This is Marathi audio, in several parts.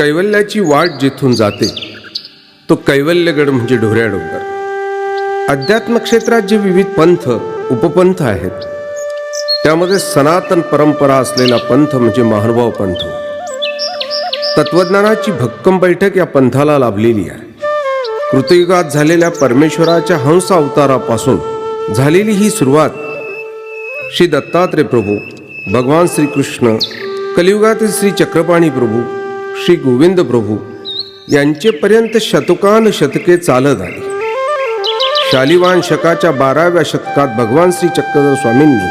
कैवल्याची वाट जिथून जाते तो कैवल्यगड म्हणजे ढोऱ्या डोंगर. अध्यात्म क्षेत्रात जे विविध पंथ उपपंथ आहेत त्यामध्ये सनातन परंपरा असलेला पंथ म्हणजे महानुभाव पंथ. तत्वज्ञानाची भक्कम बैठक या पंथाला लाभलेली आहे. कृतयुगात झालेल्या परमेश्वराच्या हंस अवतारापासून झालेली ही सुरुवात श्री दत्तात्रय प्रभू भगवान श्रीकृष्ण कलियुगातील श्री चक्रपाणी प्रभू श्री गोविंद प्रभू यांचेपर्यंत शतकान शतके चालत आली. शालिवान शकाच्या बाराव्या शतकात भगवान श्री चक्रधर स्वामींनी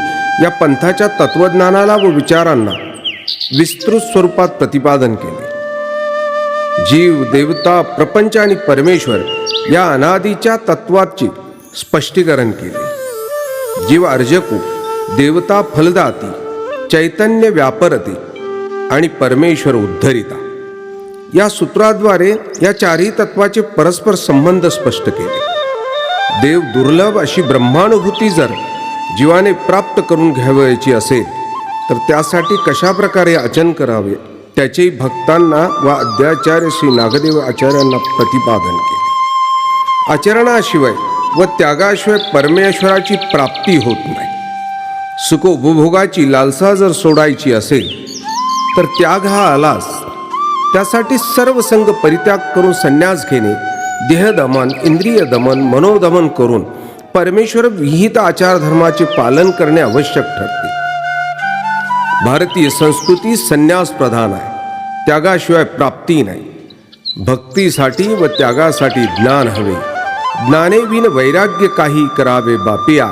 या पंथाच्या तत्वज्ञानाला व विचारांना विस्तृत स्वरूपात प्रतिपादन केले. जीव देवता प्रपंच आणि परमेश्वर या अनादीच्या तत्वाचे स्पष्टीकरण केले. जीव अर्जकू देवता फलदाती चैतन्य व्यापरते आणि परमेश्वर उद्धरिता. या सूत्राद्वारे या चारही तत्वाचे परस्पर संबंध स्पष्ट केले. देव दुर्लभ अशी ब्रह्मानुभूती जर जीवाने प्राप्त करून घ्यावयाची असेल तर त्यासाठी कशा प्रकारे करावे त्याचेही भक्तांना व अद्याचार्य श्री नागदेव आचार्यांना प्रतिपादन केले. आचरणाशिवाय व त्यागाशिवाय परमेश्वराची प्राप्ती होत नाही. सुख उपभोगाची लालसा जर सोडायची असेल तर त्याग हा आलाच. त्यासाठी सर्व संघ परित्याग करून संन्यास घेणे देहदमन इंद्रिय दमन मनोदमन करून परमेश्वर विहित आचारधर्माचे पालन करणे आवश्यक ठरते. भारतीय संस्कृती संन्यास प्रधान आहे. त्यागाशिवाय प्राप्ती नाही. भक्तीसाठी व त्यागासाठी ज्ञान हवे. ज्ञानेविन वैराग्य काही करावे बापिया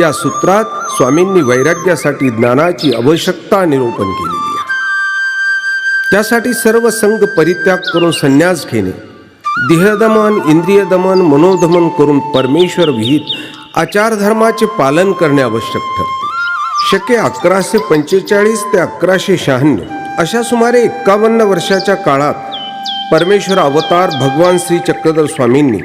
या सूत्रात स्वामींनी वैराग्यासाठी ज्ञानाची आवश्यकता निरूपण केली त्यासाठी सर्व संघ परित्याग करून संन्यास घेणे देहदमन इंद्रिय दमन मनोदमन करून परमेश्वर विहित आचारधर्माचे पालन करणे आवश्यक ठरते. शके अकराशे पंचेचाळीस ते अकराशे शहाण्णव अशा सुमारे एक्कावन्न वर्षाच्या काळात परमेश्वर अवतार भगवान श्री चक्रधर स्वामींनी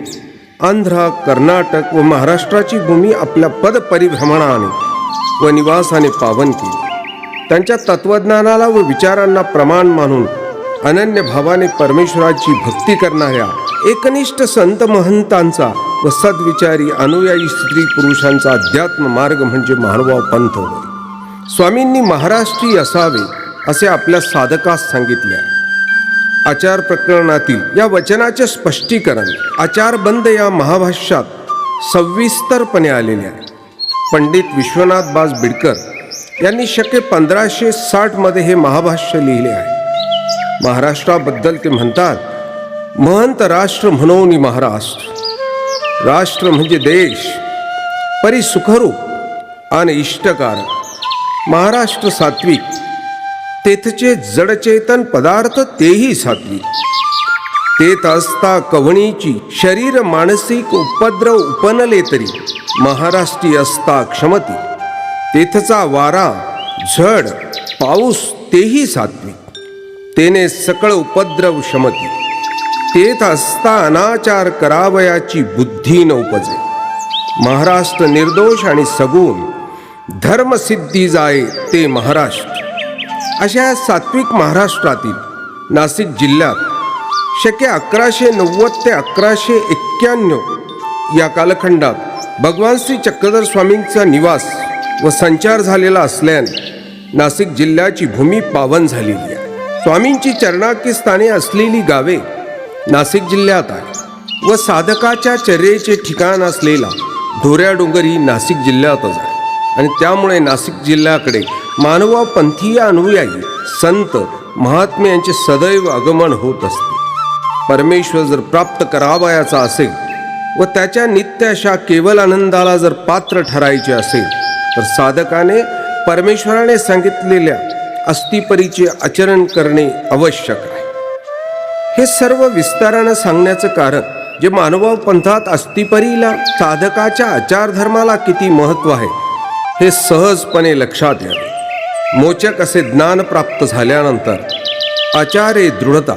आंध्र कर्नाटक व महाराष्ट्राची भूमी आपल्या पद परिभ्रमणाने व निवासाने पावन केली. त्यांच्या तत्वज्ञानाला व विचारांना प्रमाण मानून अनन्य भावाने परमेश्वराची भक्ती करणाऱ्या एकनिष्ठ संत महंतांचा व सद्विचारी अनुयायी स्त्री पुरुषांचा अध्यात्म मार्ग म्हणजे महानुभाव पंथ होय. स्वामींनी महाराष्ट्री असावे असे आपल्या साधकास सांगितले आहे. आचार प्रकरणातील या वचनाचे स्पष्टीकरण आचारबंद या महाभाष्यात सविस्तरपणे आलेले आहे. पंडित विश्वनाथ बाज बिडकर यांनी शके पंधराशे साठमध्ये हे महाभाष्य लिहिले आहे. महाराष्ट्राबद्दल ते म्हणतात महंत राष्ट्र म्हणून महाराष्ट्र राष्ट्र म्हणजे देश परी सुखरूप आणि इष्टकार महाराष्ट्र सात्विक तेथचे जडचेतन पदार्थ तेही सात्विक. तेत असता कवणीची शरीर मानसिक उपद्रव उपनले तरी महाराष्ट्री असता क्षमती. तेथचा वारा झड पाऊस तेही सात्विक. तेने सकळ उपद्रव शमती. तेथ असता अनाचार करावयाची बुद्धी न उपजे. महाराष्ट्र निर्दोष आणि सगुण धर्मसिद्धी जाय ते महाराष्ट्र. अशा या सात्विक महाराष्ट्रातील नाशिक जिल्ह्यात शके अकराशे नव्वद ते अकराशे एक्क्याण्णव या कालखंडात भगवान श्री चक्रधर स्वामींचा निवास व संचार झालेला असल्याने नाशिक जिल्ह्याची भूमी पावन झालेली आहे. स्वामींची चरणाकी स्थाने असलेली गावे नाशिक जिल्ह्यात आहे व साधकाच्या चर्येचे ठिकाण असलेला ढोऱ्या ही नाशिक जिल्ह्यातच आहे. आणि त्यामुळे नाशिक जिल्ह्याकडे मानवापंथीय अनुयायी संत महात्मे यांचे सदैव आगमन होत असते. परमेश्वर जर प्राप्त करावयाचा असेल व त्याच्या नित्याशा केवल आनंदाला जर पात्र ठरायचे असेल तर साधकाने परमेश्वराने सांगितलेल्या अस्थिपरीचे आचरण करणे आवश्यक आहे. हे सर्व विस्तारानं सांगण्याचं कारण जे मानवाव पंथात अस्थिपरीला साधकाच्या आचारधर्माला किती महत्त्व आहे हे सहजपणे लक्षात यावे. मोचक असे ज्ञान प्राप्त झाल्यानंतर आचारे दृढता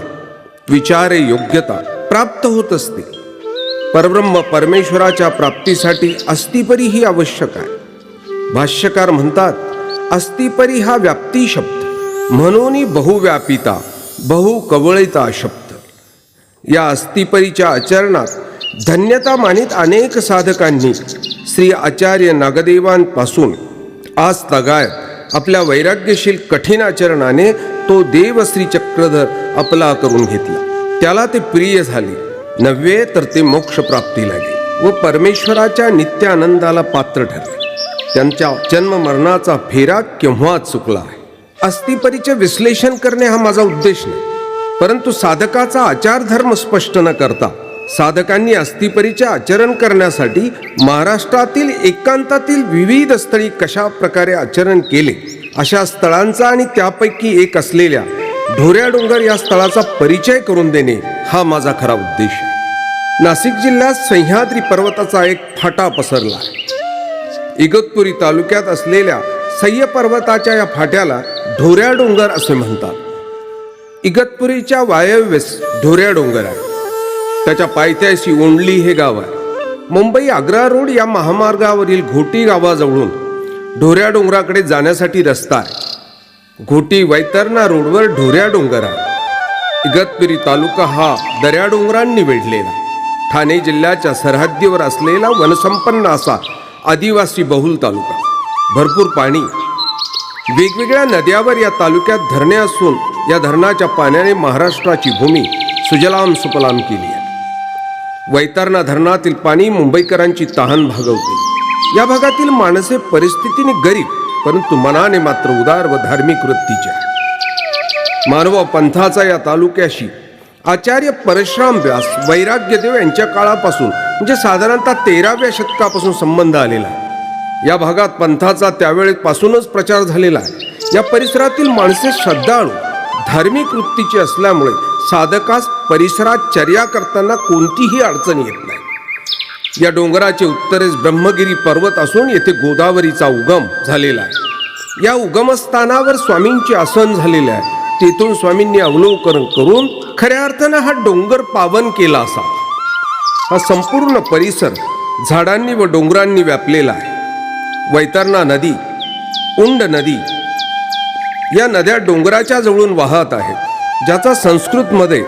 विचारे योग्यता प्राप्त होत असते. परब्रह्म परमेश्वराच्या प्राप्तीसाठी अस्थिपरी ही आवश्यक आहे. भाष्यकार म्हणतात अस्तिपरी हा व्याप्ती शब्द म्हणून बहुव्यापिता बहुकवळिता शब्द. या अस्तिपरीच्या आचरणात धन्यता मानित अनेक साधकांनी श्री आचार्य नागदेवांपासून आज तगायत आपल्या वैराग्यशील कठीण आचरणाने तो देवश्री चक्रधर आपला करून घेतला. त्याला ते प्रिय झाले. नव्हे तर ते मोक्ष प्राप्ती लागले व परमेश्वराच्या नित्यानंदाला पात्र ठरले. त्यांच्या जन्म मरणाचा फेरा केव्हाच चुकला? आहे अस्थिपरीचे विश्लेषण करणे हा माझा उद्देश नाही. परंतु साधकाचा आचार धर्म स्पष्ट न करता साधकांनी अस्थिपरीचे आचरण करण्यासाठी महाराष्ट्रातील एकांतातील विविध स्थळी कशा प्रकारे आचरण केले अशा स्थळांचा आणि त्यापैकी एक असलेल्या ढोऱ्या डोंगर या स्थळाचा परिचय करून देणे हा माझा खरा उद्देश. नाशिक जिल्ह्यात सह्याद्री पर्वताचा एक फाटा पसरला आहे. इगतपुरी तालुक्यात असलेल्या सह्य पर्वताच्या या फाट्याला ढोऱ्या डोंगर असे म्हणतात. इगतपुरीच्या वायव्येस ढोऱ्या डोंगर आहे. त्याच्या पायथ्याशी ओंडली हे गाव आहे. मुंबई आग्रा रोड या महामार्गावरील घोटी गावाजवळून ढोऱ्या डोंगराकडे जाण्यासाठी रस्ता आहे. घोटी वैतरणा रोडवर ढोऱ्या डोंगर आहे. इगतपुरी तालुका हा दऱ्या डोंगरांनी वेढलेला. ठाणे जिल्ह्याच्या सरहद्दीवर असलेला वनसंपन्न असा आदिवासी बहुल तालुका. भरपूर पाणी. वेगवेगळ्या नद्यावर या तालुक्यात धरणे असून या धरणाच्या पाण्याने महाराष्ट्राची भूमी सुजलाम सुपलाम केली आहे. वैतरणा धरणातील पाणी मुंबईकरांची तहान भागवते. या भागातील माणसे परिस्थितीने गरीब परंतु मनाने मात्र उदार व धार्मिक वृत्तीच्या मानव पंथाचा या तालुक्याशी आचार्य परशुराम व्यास वैराग्यदेव यांच्या काळापासून म्हणजे साधारणतः तेराव्या शतकापासून संबंध आलेला आहे. या भागात पंथाचा त्यावेळेपासूनच प्रचार झालेला आहे. या परिसरातील माणसे श्रद्धाळू धार्मिक वृत्तीची असल्यामुळे साधकास परिसरात चर्या करताना कोणतीही अडचण येत नाही. या डोंगराचे उत्तरेस ब्रह्मगिरी पर्वत असून येथे गोदावरीचा उगम झालेला आहे. या उगमस्थानावर स्वामींचे आसन झालेले आहे. तेथून स्वामींनी अवलोकन करून खऱ्या अर्थानं हा डोंगर पावन केला असा हा संपूर्ण परिसर झाडांनी व डोंगरांनी व्यापलेला आहे. वैतरणा नदी उंड नदी या नद्या डोंगराच्या जवळून वाहत आहेत ज्याचा संस्कृतमध्ये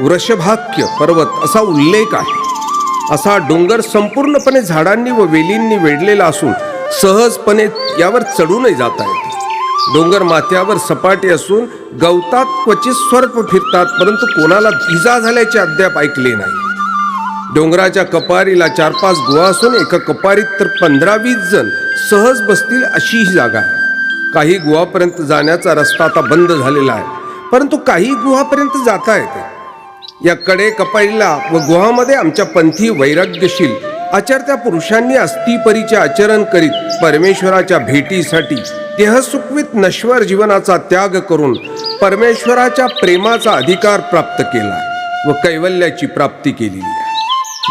वृषभाक्य पर्वत असा उल्लेख आहे. असा डोंगर संपूर्णपणे झाडांनी व वेलींनी वेढलेला असून सहजपणे यावर चढूनही जाता येते. डोंगर माथ्यावर सपाटी असून गवतात क्वचित स्वर्प फिरतात परंतु कोणाला इजा झाल्याचे अद्याप ऐकले नाही. डोंगराच्या कपारीला चार पाच गुहा असून एका कपारीत तर पंधरा वीस जण सहज बसतील अशी ही जागा आहे. काही गुहापर्यंत जाण्याचा रस्ता आता बंद झालेला आहे परंतु काही गुहापर्यंत जाता येते. या कडे कपारीला व गुहामध्ये आमच्या पंथी वैराग्यशील आचारत्या पुरुषांनी अस्थिपरीचे आचरण करीत परमेश्वराच्या भेटीसाठी देहसुखवित नश्वर जीवनाचा त्याग करून परमेश्वराच्या प्रेमाचा अधिकार प्राप्त केला व कैवल्याची प्राप्ती केलेली आहे.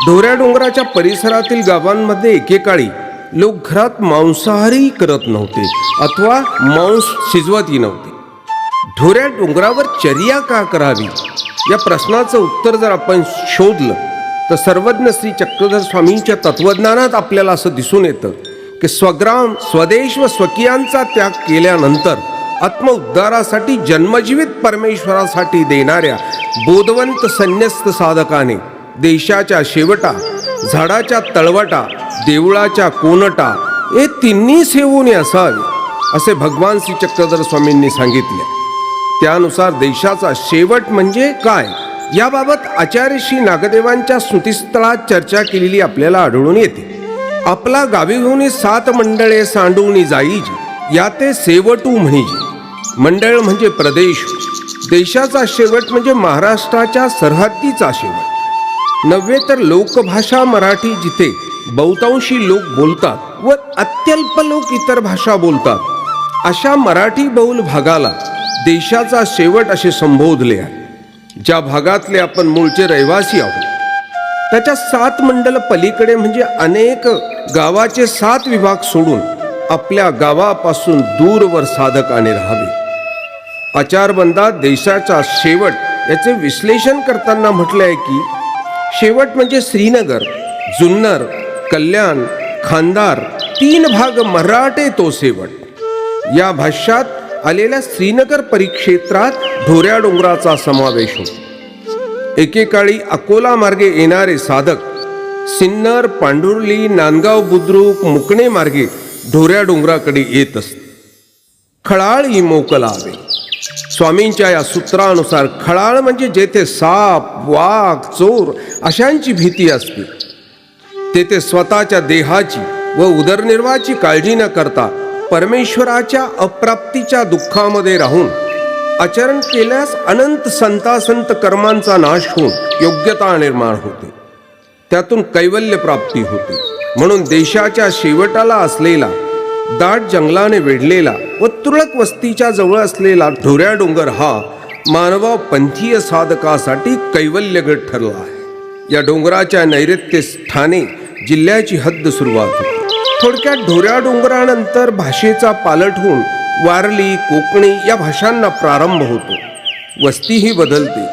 ढोऱ्या डोंगराच्या परिसरातील गावांमध्ये एकेकाळी लोक घरात मांसाहारही करत नव्हते अथवा मांस शिजवतही नव्हते. ढोऱ्या डोंगरावर चर्या का करावी? या प्रश्नाचं उत्तर जर आपण शोधलं तर सर्वज्ञ श्री चक्रधर स्वामींच्या तत्वज्ञानात आपल्याला असं दिसून येतं की स्वग्राम स्वदेश व स्वकीयांचा त्याग केल्यानंतर आत्मउद्धारासाठी जन्मजीवित परमेश्वरासाठी देणाऱ्या बोधवंत संन्यस्त साधकाने देशाच्या शेवटा झाडाच्या तळवटा देवळाच्या कोनटा हे तिन्ही सेवून असावे असे भगवान श्री चक्रधर स्वामींनी सांगितले. त्यानुसार देशाचा शेवट म्हणजे काय? याबाबत आचार्य श्री नागदेवांच्या स्मृतिस्थळात चर्चा केलेली आपल्याला आढळून येते. आपला गावी सात मंडळे सांडून जाईज या ते सेवटू म्हणीजी. मंडळ म्हणजे प्रदेश देशाचा शेवट म्हणजे महाराष्ट्राच्या सरहद्दीचा शेवट. नव्हे तर लोकभाषा मराठी जिथे बहुतांशी लोक बोलतात व अत्यल्प लोक इतर भाषा बोलतात. अशा मराठी बहुल भागाला देशाचा शेवट असे संबोधले आहे. ज्या भागातले आपण मूळचे रहिवासी आहोत. त्याच्या सात मंडल पलीकडे म्हणजे अनेक गावाचे सात विभाग सोडून आपल्या गावापासून दूरवर साधकाने राहावे. आचारबंदात देशाचा शेवट याचे विश्लेषण करताना म्हटले आहे की शेवट म्हणजे श्रीनगर जुन्नर कल्याण खानदार तीन भाग मराठे तो शेवट. या भाष्यात आलेल्या श्रीनगर परिक्षेत्रात ढोऱ्या डोंगराचा समावेश होतो. एकेकाळी अकोला मार्गे येणारे साधक सिन्नर पांढुर्ली नांदगाव बुद्रुक मुकणे मार्गे ढोऱ्या डोंगराकडे येत असत. खळाळ ही मोकलावे स्वामींच्या या सूत्रानुसार खळाळ म्हणजे जेथे साप वाघ चोर अशांची भीती असते. तेथे स्वतःच्या देहाची व उदरनिर्वाहाची काळजी न करता परमेश्वराच्या अप्राप्तीच्या दुःखामध्ये राहून आचरण केल्यास अनंत संतासंत कर्मांचा नाश होऊन योग्यता निर्माण होते. त्यातून कैवल्य प्राप्ती होते. म्हणून देशाच्या शेवटाला असलेला दाट जंगलाने वेढलेला व तुरळक वस्तीच्या जवळ असलेला ढोऱ्या डोंगर हा मानवा पंथीय साधकासाठी कैवल्यगड ठरला आहे. या डोंगराच्या नैऋत्य स्थाने जिल्ह्याची हद्द सुरुवात होते. थोडक्यात ढोऱ्या डोंगरानंतर भाषेचा पालट होऊन वारली कोकणी या भाषांना प्रारंभ होतो. वस्तीही बदलते.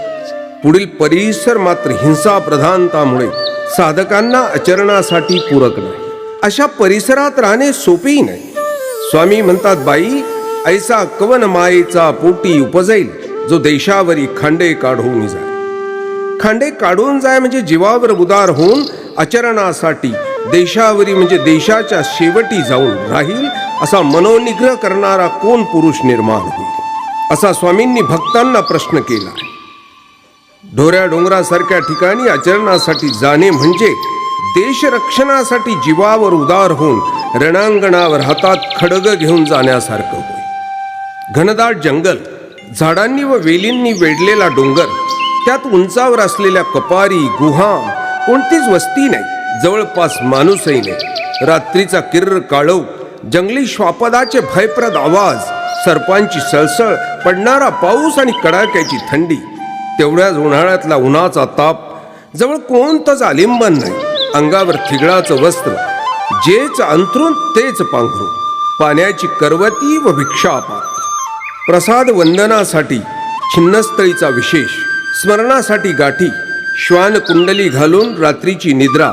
पुढील परिसर मात्र हिंसा प्रधानतामुळे साधकांना आचरणासाठी पूरक नाही. अशा परिसरात राहणे सोपेही नाही. स्वामी म्हणतात बाई ऐसा कवन मायेचा पोटी उपजैल जो देशावरी खांडे काढून जाईल खांडे काढून जाय म्हणजे जीवावर उदार होऊन आचरणासाठी देशावरी म्हणजे देशाच्या शेवटी जाऊन राहील असा मनोनिग्रह करणारा कोण पुरुष निर्माण होईल? असा स्वामींनी भक्तांना प्रश्न केला. ढोऱ्या डोंगरासारख्या ठिकाणी आचरणासाठी जाणे म्हणजे देशरक्षणासाठी जीवावर उदार होऊन रणांगणावर हातात खडग घेऊन जाण्यासारखं होय. घनदाट जंगल झाडांनी व वेलींनी वेढलेला डोंगर त्यात उंचावर असलेल्या कपारी गुहा कोणतीच वस्ती नाही जवळपास माणूसही नाही. रात्रीचा किर्र काळव जंगली श्वापदाचे भयप्रद आवाज सर्पांची सळसळ पडणारा पाऊस आणि कडाक्याची थंडी. तेवढ्याच उन्हाळ्यातला उन्हाचा ताप जवळ कोणतंच आलिंबन नाही अंगावर थिगळाचं वस्त्र. जेच अंथरून तेच पांघरून पाण्याची करवती व भिक्षापात्र प्रसाद वंदनासाठी छिन्नस्थळीचा विशेष. स्मरणासाठी गाठी श्वान कुंडली घालून रात्रीची निद्रा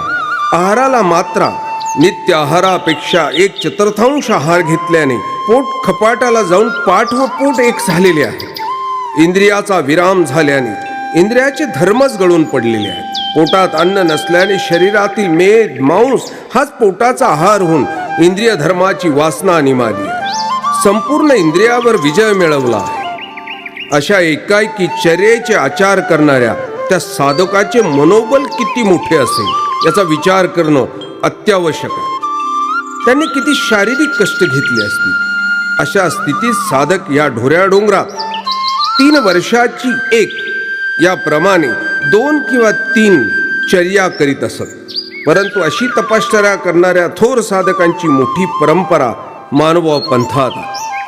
आहाराला मात्रा नित्य आहारापेक्षा एक चतुर्थांश आहार घेतल्याने पोट खपाटाला जाऊन पाठ व पोट एक झालेले आहे. इंद्रियाचा विराम झाल्याने इंद्रियाचे धर्मच गळून पडलेले आहेत. पोटात अन्न नसल्याने शरीरातील मेद मांस हाच पोटाचा आहार होऊन इंद्रिय धर्माची वासना निमाली संपूर्ण इंद्रियावर विजय मिळवला आहे. अशा एकाएकी चर्येचे आचार करणाऱ्या त्या साधकाचे मनोबल किती मोठे असेल याचा विचार करणं अत्यावश्यक आहे. त्यांनी किती शारीरिक कष्ट घेतले असतील? अशा स्थितीत साधक या ढोऱ्या डोंगरात तीन वर्षाची एक याप्रमाणे दोन किंवा तीन चर्या करीत असत. परंतु अशी तपश्चर्या करणाऱ्या थोर साधकांची मोठी परंपरा मानव पंथात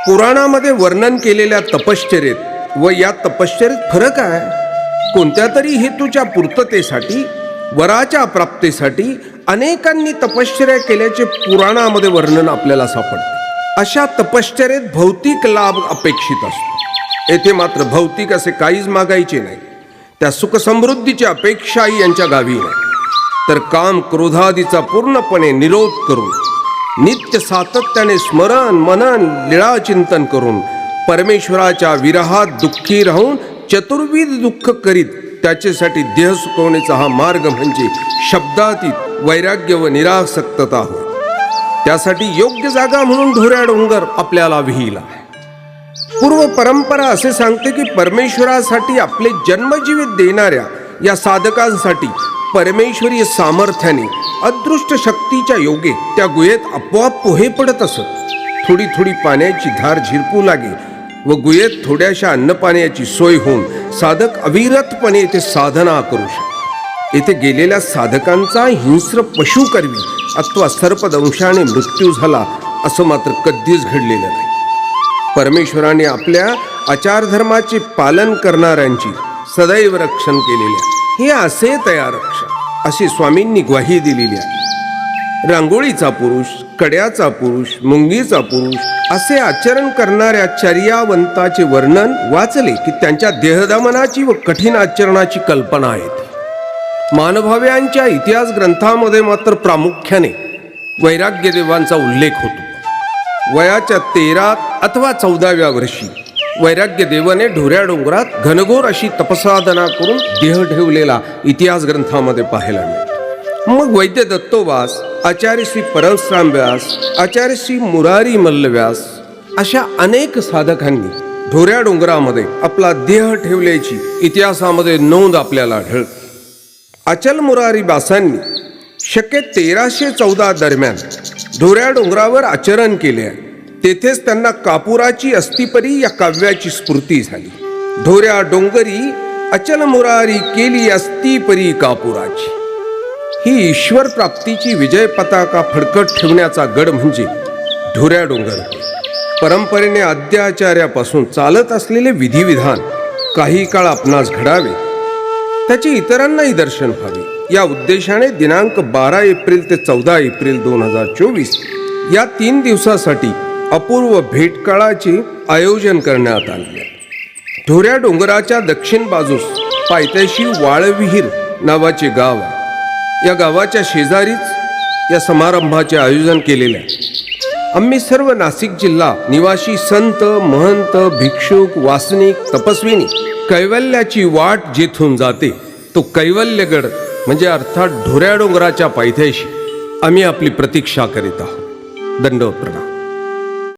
पुराणामध्ये वर्णन केलेल्या तपश्चर्येत व या तपश्चर्येत फरक आहे. कोणत्या तरी हेतूच्या पूर्ततेसाठी वराच्या प्राप्तीसाठी अनेकांनी तपश्चर्या केल्याचे पुराणामध्ये वर्णन आपल्याला सापडते. अशा तपश्चर्येत भौतिक लाभ अपेक्षित असतो. येथे मात्र भौतिक असे काहीच मागायचे नाही. त्या सुखसमृद्धीची अपेक्षाही यांच्या गावी नाही. तर काम क्रोधादीचा पूर्णपणे निरोध करून नित्य सातत्याने स्मरण मनन लीळा चिंतन करून परमेश्वराच्या विरहात दुःखी राहून चतुर्विध दुःख करीत त्याच्यासाठी देह सुकवण्याचा हा मार्ग म्हणजे शब्दातीत वैराग्य व निरासक्तता होय. त्यासाठी योग्य जागा म्हणून ढोऱ्या डोंगर आपल्याला विहिला आहे. पूर्व परंपरा असे सांगते की परमेश्वरासाठी आपले जन्मजीवित देणाऱ्या या साधकांसाठी परमेश्वरीय सामर्थ्याने अदृष्ट शक्तीच्या योगे त्या गुहेत आपोआप पोहे पडत असत. थोडी थोडी पाण्याची धार झिरपू लागे व गुहेत थोड्याशा अन्नपाण्याची सोय होऊन साधक अविरतपणे येथे साधना करू शकतो. येथे गेलेल्या साधकांचा हिंस्र पशु करवी अथवा सर्पदंशाने मृत्यू झाला असं मात्र कधीच घडलेलं नाही. परमेश्वराने आपल्या आचारधर्माचे पालन करणाऱ्यांची सदैव रक्षण केलेले हे असे तयार रक्षण अशी स्वामींनी ग्वाही दिलेली आहे. रांगोळीचा पुरुष कड्याचा पुरुष मुंगीचा पुरुष असे आचरण करणाऱ्या चर्यावंताचे वर्णन वाचले की त्यांच्या देहदमनाची व कठीण आचरणाची कल्पना येते मानभाव्यांच्या इतिहास ग्रंथामध्ये मात्र प्रामुख्याने वैराग्यदेवांचा उल्लेख होतो. वयाच्या तेरा अथवा चौदाव्या वर्षी वैराग्य देवाने ढोऱ्या डोंगरात घनघोर अशी तपसाधना करून देह ठेवलेला इतिहास ग्रंथामध्ये पाहायला मिळतो. मग वैद्य दत्तोवास आचार्य श्री परशुराम व्यास आचार्य श्री मुरारी मल्लव्यास अशा अनेक साधकांनी ढोऱ्या डोंगरामध्ये आपला देह ठेवल्याची इतिहासामध्ये नोंद आपल्याला आढळते. अचल मुरारी बासांनी शक्य तेराशे चौदा दरम्यान ढोऱ्या डोंगरावर आचरण केले आहे. तेथेच त्यांना कापुराची अस्थिपरी या काव्याची स्फूर्ती झाली. ढोऱ्या डोंगरी अचल मुरारी केली अस्थिपरी कापुराची. ही ईश्वर प्राप्तीची विजय पताका फडकत ठेवण्याचा गड म्हणजे ढोऱ्या डोंगर. परंपरेने अद्याचार्यापासून चालत असलेले विधिविधान काही काळ आपणास घडावे. त्याचे इतरांनाही दर्शन व्हावे. या उद्देशाने दिनांक बारा एप्रिल ते चौदा एप्रिल दोन हजार चोवीस या तीन दिवसासाठी अपूर्व भेटकाळाचे आयोजन करण्यात आले ढोऱ्या डोंगराच्या दक्षिण बाजूस पायथ्याशी वाळविहीर नावाचे गाव आहे. या गावाच्या शेजारीच या समारंभाचे आयोजन केलेले आहे. आम्ही सर्व नाशिक जिल्हा निवासी संत महंत भिक्षुक वासनिक तपस्विनी कैवल्याची वाट जेथून जाते तो कैवल्यगड म्हणजे अर्थात ढोऱ्या डोंगराच्या पायथ्याशी आम्ही आपली प्रतीक्षा करीत आहोत. दंडवत प्रणाम.